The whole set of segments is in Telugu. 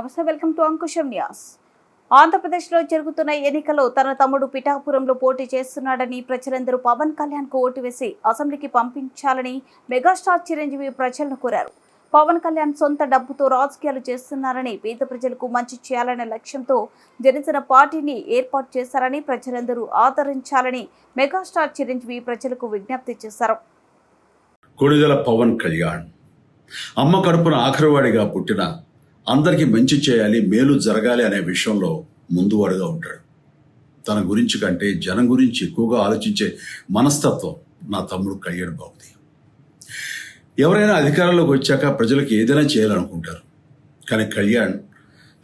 నమస్తే వెల్కమ్ టు అంకుశం న్యాస్. ఆంధ్రప్రదేశ్లో జరుగుతున్న ఎన్నికల్లో తన తమ్ముడు పిఠాపురంలో పోటీ చేస్తున్నాడని ప్రజలందరూ పవన్ కళ్యాణ్కు ఓటు వేసి అసెంబ్లీకి పంపించాలని మెగాస్టార్ చిరంజీవి ప్రజలను కోరారు. పవన్ కళ్యాణ్ సొంత డబ్బుతో రాజకీయాలు చేస్తున్నారని పేద ప్రజలకు మంచి చేయాలనే లక్ష్యంతో జనసేన పార్టీని ఏర్పాటు చేశారని ప్రజలందరూ ఆదరించాలని మెగాస్టార్ చిరంజీవి ప్రజలకు విజ్ఞప్తి చేశారు. కొడుదల పవన్ కళ్యాణ్. అమ్మ కడుపున ఆఖరివాడిగా పుట్టిన అందరికీ మంచి చేయాలి మేలు జరగాలి అనే విషయంలో ముందువాడుగా ఉంటాడు. తన గురించి కంటే జనం గురించి ఎక్కువగా ఆలోచించే మనస్తత్వం నా తమ్ముడు కళ్యాణ్ బాబుది. ఎవరైనా అధికారంలోకి వచ్చాక ప్రజలకు ఏదైనా చేయాలనుకుంటారు. కానీ కళ్యాణ్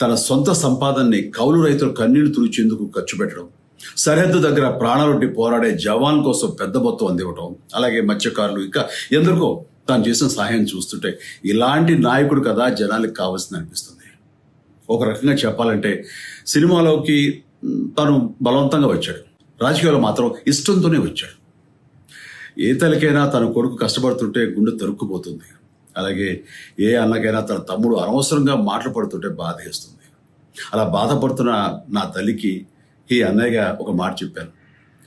తన సొంత సంపాదనని కౌలు రైతులు కన్నీళ్ళు తుడిచేందుకు ఖర్చు పెట్టడం సరిహద్దు దగ్గర ప్రాణాలొడ్డి పోరాడే జవాన్ కోసం పెద్ద మొత్తం అందివ్వటం అలాగే మత్స్యకారులు ఇంకా ఎందరికో తాను చేసిన సహాయం చూస్తుంటే ఇలాంటి నాయకుడు కదా జనాలకు కావాల్సింది అనిపిస్తుంది. ఒక రకంగా చెప్పాలంటే సినిమాలోకి తను బలవంతంగా వచ్చాడు. రాజకీయాల్లో మాత్రం ఇష్టంతోనే వచ్చాడు. ఏ తల్లికైనా తన కొడుకు కష్టపడుతుంటే గుండె తరుక్కుపోతుంది. అలాగే ఏ అన్నకైనా తన తమ్ముడు అనవసరంగా మాటలు పడుతుంటే బాధ వేస్తుంది అలా బాధపడుతున్న నా తల్లికి ఈ అన్నయ్యగా ఒక మాట చెప్పాను.